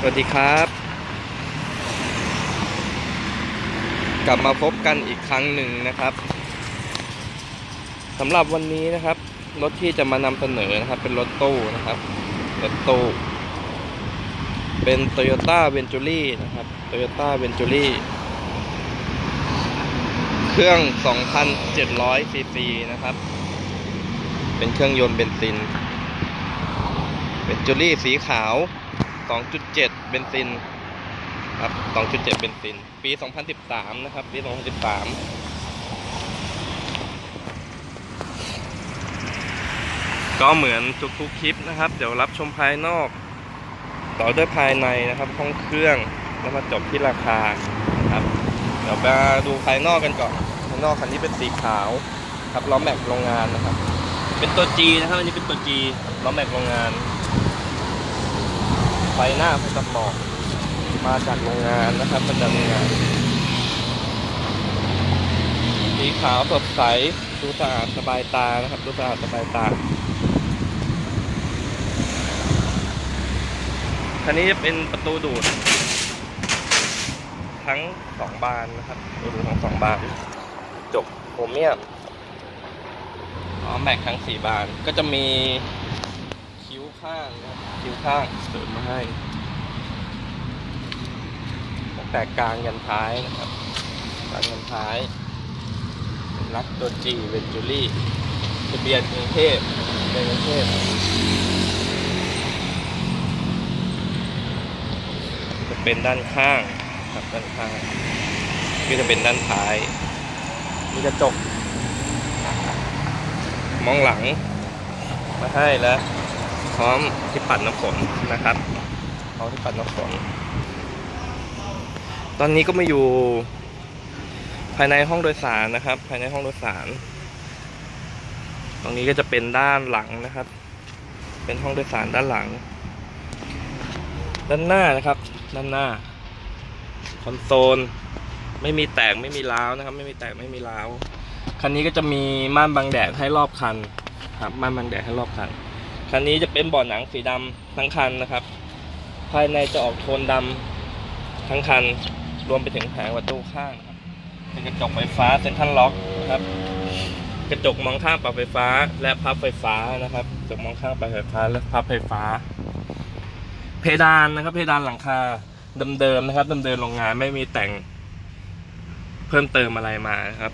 สวัสดีครับ กลับมาพบกันอีกครั้งหนึ่งนะครับสำหรับวันนี้นะครับ รถที่จะมานำเสนอนะครับ เป็นรถตู้นะครับรถตู้เป็น Toyota Venturi นะครับ Toyota Venturi เครื่อง 2,700 ซีซีนะครับ เป็นเครื่องยนต์เบนซินเป็นจูรี่สีขาว 2.7 เบนซินครับ 2.7 เบนซิน ปี 2013 นะครับ ปี 2013 ก็เหมือนทุกๆคลิปนะครับ เดี๋ยวรับชมภายนอก ต่อด้วยภายในนะครับ ห้องเครื่อง แล้วมาจบที่ราคาครับ เดี๋ยวมาดูภายนอกกันก่อน ภายนอกคันนี้เป็นสีขาว ครับล้อแม็กโรงงานนะครับ เป็นตัว G นะครับ อันนี้เป็นตัว G ล้อแม็กโรงงาน ไฟหน้าไฟสปอร์ตมาจากโรงงานนะครับมาจากโรงงานสีขาวสดใสดูสะอาดสบายตานะครับดูสะอาดสบายตาคันนี้จะเป็นประตูดูด ทั้งสองบานนะครับประตูทั้งสองบานจบโครเมียมอ๋อแม็กทั้งสี่บานก็จะมีคิ้วข้างนะครับ คิ้วข้างเสริมมาให้ตั้งแต่กลางยันท้ายนะครับกลางยันท้ายรักตัวจีเวนจูรี่ทะเบียนกรุงเทพทะเบียนกรุงเทพจะเป็นด้านข้างครับด้านข้างก็จะเป็นด้านท้าย มีกระจก มองหลังมาให้แล้ว พร้อมที่ปัดน้ำฝนนะครับพร้อมที่ปัดน้ำฝน ตอนนี้ก็มาอยู่ ภายในห้องโดยสารนะครับ ภายในห้องโดยสาร ตรงนี้ก็จะเป็นด้านหลังนะครับ เป็นห้องโดยสารด้านหลัง ด้านหน้านะครับ ด้านหน้า คอนโซลไม่มีแตกไม่มีร้าวนะครับ ไม่มีแตกไม่มีร้าวคันนี้ก็จะมีม่านบังแดดให้รอบคันครับม่านบังแดดให้รอบคัน คันนี้จะเป็นบาะหนังสีดำทั้งคันนะครับ ภายในจะออกโทนดำทั้งคัน รวมไปถึงแผงประตูข้างครับ เป็นกระจกไฟฟ้าเซ็นทรัลล็อกนะครับ กระจกมองข้างปรับไฟฟ้า และพับไฟฟ้านะครับ กระจกมองข้างปรับไฟฟ้าและพับไฟฟ้า เพดานนะครับ เพดานหลังคาเดิมๆนะครับเดิมๆโรงงานไม่มีแต่ง เพิ่มเติมอะไรมานะครับ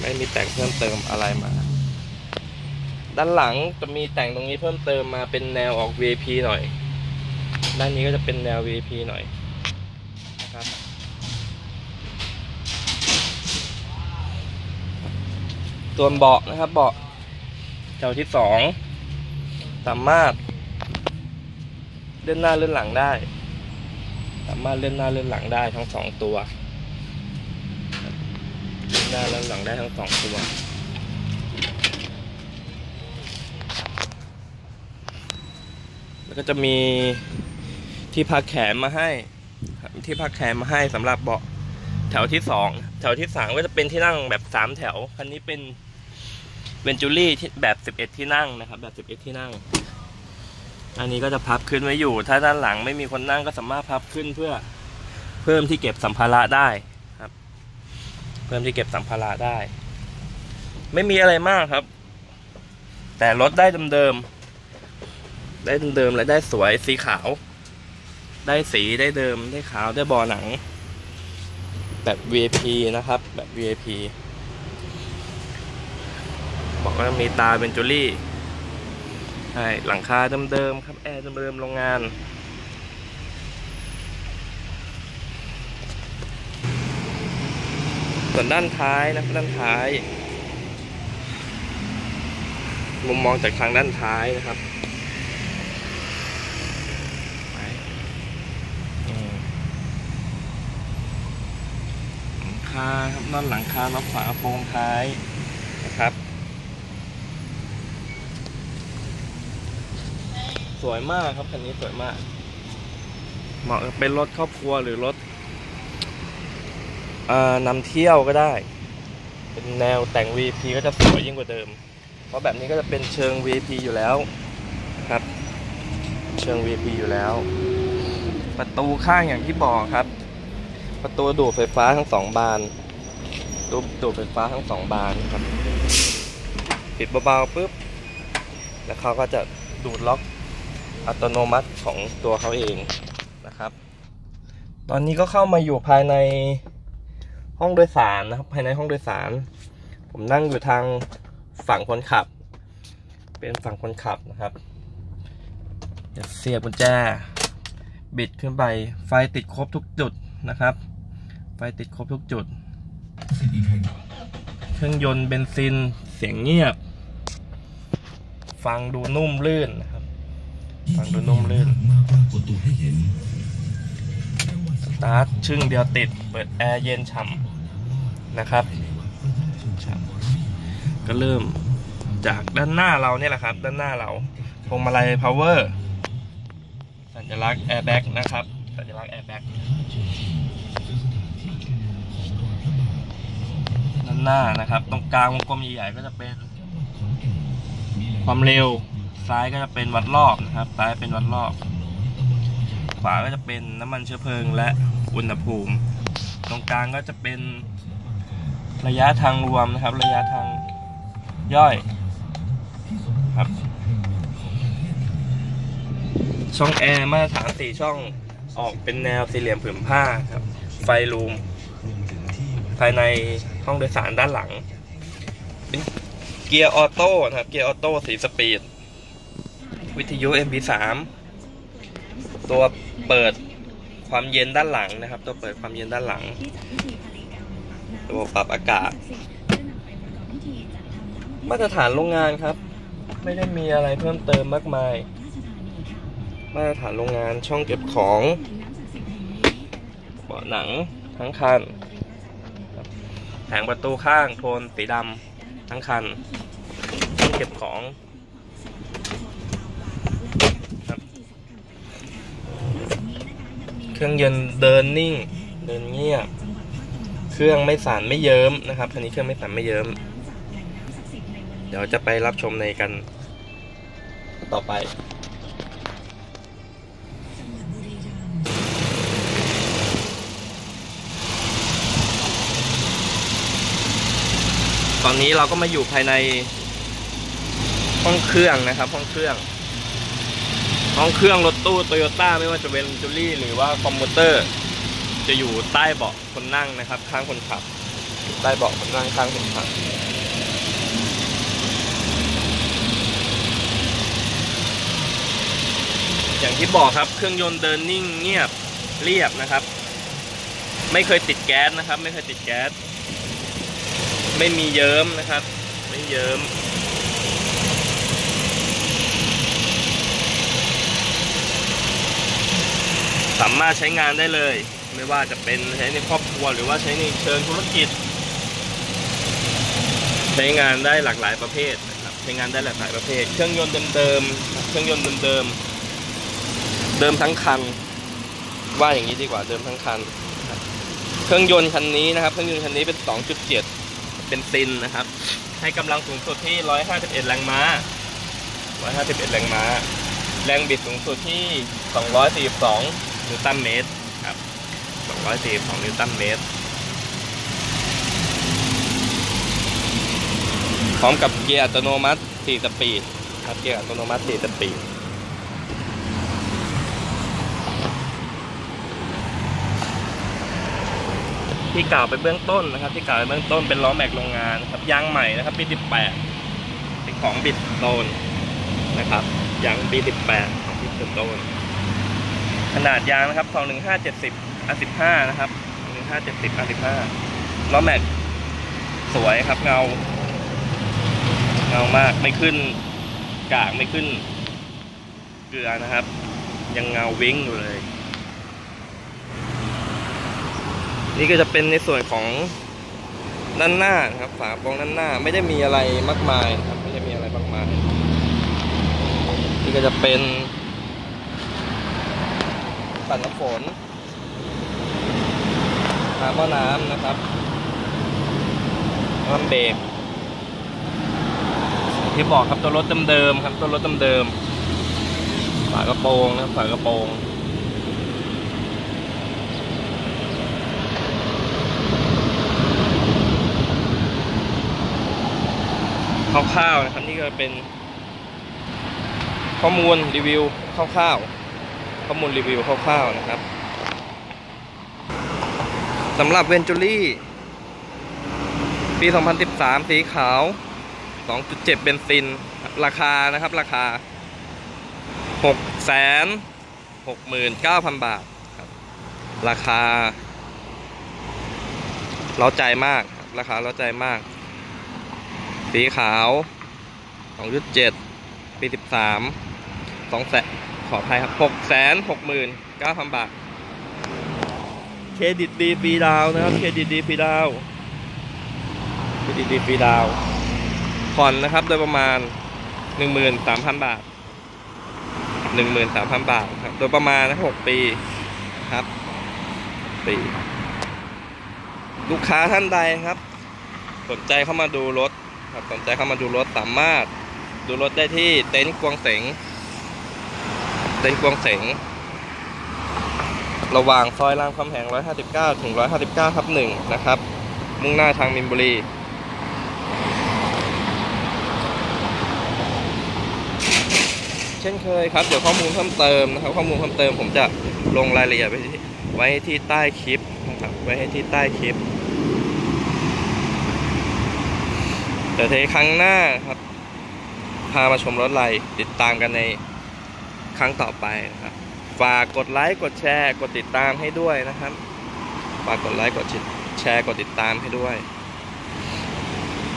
ไม่มีแต่งเพิ่มเติมอะไรมา ด้านหลังจะมีแต่งตรงนี้เพิ่มเติมมาเป็นแนวออก V P หน่อย ด้านนี้ก็จะเป็นแนว V P หน่อยนะครับส่วนเบาะนะครับเบาะแถวที่สองสามารถเลื่อนหน้าเลื่อนหลังได้ สามารถเลื่อนหน้าเลื่อนหลังได้ทั้งสองตัวเลื่อนหน้าเลื่อนหลังได้ทั้งสองตัว แล้วก็จะมีที่พักแขนมาให้ที่พักแขนมาให้สำหรับเบาะแถวที่สองแถวที่สามก็จะเป็นที่นั่งแบบสามแถวคันนี้เป็นเวนจูรี่ที่แบบสิบเอ็ดที่นั่งนะครับ แบบสิบเอ็ดที่นั่ง อันนี้ก็จะพับขึ้นไว้อยู่ ถ้าด้านหลังไม่มีคนนั่งก็สามารถพับขึ้นเพื่อเพิ่มที่เก็บสัมภาระได้ครับ เพิ่มที่เก็บสัมภาระได้ ไม่มีอะไรมากครับ แต่รถได้เดิมๆ ได้เดิมและได้สวยสีขาว ได้สีได้เดิมได้ขาวได้บอหนัง แบบ VIP นะครับ แบบ VIP บอกว่ามีตาเป็นจูลี่ใช่หลังคาเดิมๆครับแอร์เดิมๆโรงงาน ส่วนด้านท้ายนะครับด้านท้าย มุมมองจากทางด้านท้ายนะครับไปอืมหลังคาครับนอนหลังคาล็อกฝากระโปรงท้ายนะครับ สวยมากครับคันนี้สวยมาก เหมาะเป็นรถครอบครัวหรือรถอ่นำเที่ยวก็ได้ เป็นแนวแต่ง VP ก็จะสวยยิ่งกว่าเดิม เพราะแบบนี้ก็จะเป็นเชิง VP อยู่แล้วครับ เชิง V.P อยู่แล้ว ประตูข้างอย่างที่บอกครับ ประตูดูดไฟฟ้าทั้งสองบานดูดูดไฟฟ้าทั้งสองบานครับปิดเบาๆปุ๊บ แล้วเขาก็จะดูดล็อกอัตโนมัติของตัวเขาเองนะครับ ตอนนี้ก็เข้ามาอยู่ภายในห้องโดยสารนะครับ ภายในห้องโดยสาร ผมนั่งอยู่ทางฝั่งคนขับ เป็นฝั่งคนขับนะครับเสียบกุญแจบิดขึ้นไปไฟติดครบทุกจุดนะครับ ไฟติดครบทุกจุด เครื่องยนต์เบนซินเสียงเงียบ ฟังดูนุ่มลื่นนะครับ ฟังดูนุ่มลื่นมาปรากฏตัวให้เห็นสตาร์ทชึ่งเดียวติด เปิดแอร์เย็นฉ่ำนะครับฉ่ำก็เริ่มจากด้านหน้าเราเนี่ยแหละครับ ด้านหน้าเราพวงมาลัย power สัญลักษณ์ airbag นะครับ สัญลักษณ์ airbag ด้านหน้านะครับ ตรงกลางวงกลมใหญ่ๆก็จะเป็น ความเร็ว ซ้ายก็จะเป็นวัดรอบนะครับ ซ้ายเป็นวัดรอบ ขวาก็จะเป็นน้ำมันเชื้อเพลิงและอุณหภูมิ ตรงกลางก็จะเป็นระยะทางรวมนะครับ ระยะทางย่อยครับ ช่องแอร์มาตรฐานสี่ช่องออกเป็นแนวสี่เหลี่ยมผืนผ้าครับ ไฟลูมภายใน ห้องโดยสารด้านหลัง เป็นเกียร์ออโต้นะครับ เกียร์ออโต้สีสปีด วิทยุ MP3 ตัวเปิดความเย็นด้านหลังนะครับ ตัวเปิดความเย็นด้านหลัง ตัวปรับอากาศ มาตรฐานโรงงานครับ ไม่ได้มีอะไรเพิ่มเติมมากมาย มาตรฐานโรงงานช่องเก็บของ เบาะหนังทั้งคัน แผงประตูข้างโทนสีดำทั้งคันช่องเก็บของเครื่องยนต์เดินนิ่ง เดินเงียบ เครื่องไม่สั่นไม่เยิ้มนะครับคันนี้เครื่องไม่สั่นไม่เยิ้ม เดี๋ยวจะไปรับชมในกันต่อไป ตอนนี้เราก็มาอยู่ภายในห้องเครื่องนะครับ ห้องเครื่อง ห้องเครื่องรถตู้โตโยต้าไม่ว่าจะเป็นจูลี่หรือว่าคอมมูเตอร์ จะอยู่ใต้เบาะคนนั่งนะครับ ข้างคนขับ ใต้เบาะคนนั่งข้างคนขับอย่างที่บอกครับเครื่องยนต์เดินนิ่งเงียบเรียบนะครับ ไม่เคยติดแก๊สนะครับ ไม่เคยติดแก๊ส ไม่มีเยิ้มนะครับ ไม่เยิ้มสามารถใช้งานได้เลย ไม่ว่าจะเป็นใช้ในครอบครัวหรือว่าใช้ในเชิงธุรกิจ ใช้งานได้หลากหลายประเภทนะครับใช้งานได้หลากหลายประเภท เครื่องยนต์เดิมๆเครื่องยนต์เดิมๆเดิมทั้งคัน ว่าอย่างนี้ดีกว่าเดิมทั้งคัน เครื่องยนต์คันนี้นะครับ เครื่องยนต์คันนี้เป็น 2.7 เป็นซินนะครับ ให้กำลังสูงสุดที่ 151 แรงม้า 151 แรงม้า แรงบิดสูงสุดที่ 242 นิวตันเมตรครับ 242 นิวตันเมตร พร้อมกับเกียร์อัตโนมัติ 4 สปีดครับ เกียร์อัตโนมัติ 4 สปีด ที่กล่าวไปเบื้องต้นนะครับ ที่กล่าวไปเบื้องต้นเป็นล้อแม็กโรงงานนะครับยางใหม่นะครับปี18เป็นของบิดโซนนะครับยาง B18 ของบิดโซนขนาดยางนะครับ215 70 R15 นะครับ215 70 R15 ล้อแม็กสวยครับเงา เงามากไม่ขึ้นกากไม่ขึ้น เกลือนะครับ ยังเงาวิ่งอยู่เลย นี่ก็จะเป็นในส่วนของด้านหน้านะครับฝากระโปรงด้านหน้าไม่ได้มีอะไรมากมายครับไม่ได้มีอะไรมากมายนี่ก็จะเป็นปัดน้ำฝนน้ำหม้อน้ำนะครับน้ำเบรกที่บอกครับตัวรถเดิมๆครับตัวรถเดิมๆฝากระโปรงนะฝากระโปรง คร่าวๆนะครับ นี่ก็เป็น ข้อมูลรีวิวคร่าวๆข้อมูลรีวิวคร่าวๆนะครับสำหรับเวนจูรี่ปี 2013 สีขาว 2.7 เบนซิน ราคานะครับ ราคา 6 6 9 0 0 0 บาทครับ ราคา เราใจมาก ราคาเราใจมาก สีขาว2.7 ปี 13 2แสนขออภัยครับ6แสน6หมื่น9,000 บาท เครดิตดีฟรีดาวนะครับ เครดิตดีฟรีดาว เครดิตดีฟรีดาว ผ่อนนะครับโดยประมาณ 13,000 บาท 13,000 บาทครับ โดยประมาณนะ6ปีครับปีลูกค้าท่านใดครับ สนใจเข้ามาดูรถ สนใจเข้ามาดูรถสามารถดูรถได้ที่เต็นท์กวงเสงเต็นท์กวงเสงระหว่างซอยรามคำแหง 159 ถึง 159ทับ1นะครับ มุ่งหน้าทางมินบุรี เช่นเคยครับ เดี๋ยวข้อมูลเพิ่มเติมนะครับ ข้อมูลเพิ่มเติมผมจะลงรายละเอียดไว้ที่ไว้ที่ใต้คลิปนะครับ ไว้ให้ที่ใต้คลิป เดี๋ยวในครั้งหน้าครับ พามาชมรถอะไรติดตามกันในครั้งต่อไปนะครับ ฝากกดไลค์กดแชร์ กดติดตามให้ด้วยนะครับ ฝากกดไลค์กดแชร์กดติดตามให้ด้วย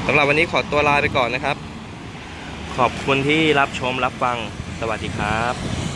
สำหรับวันนี้ขอตัวลาไปก่อนนะครับ ขอบคุณที่รับชมรับฟังสวัสดีครับ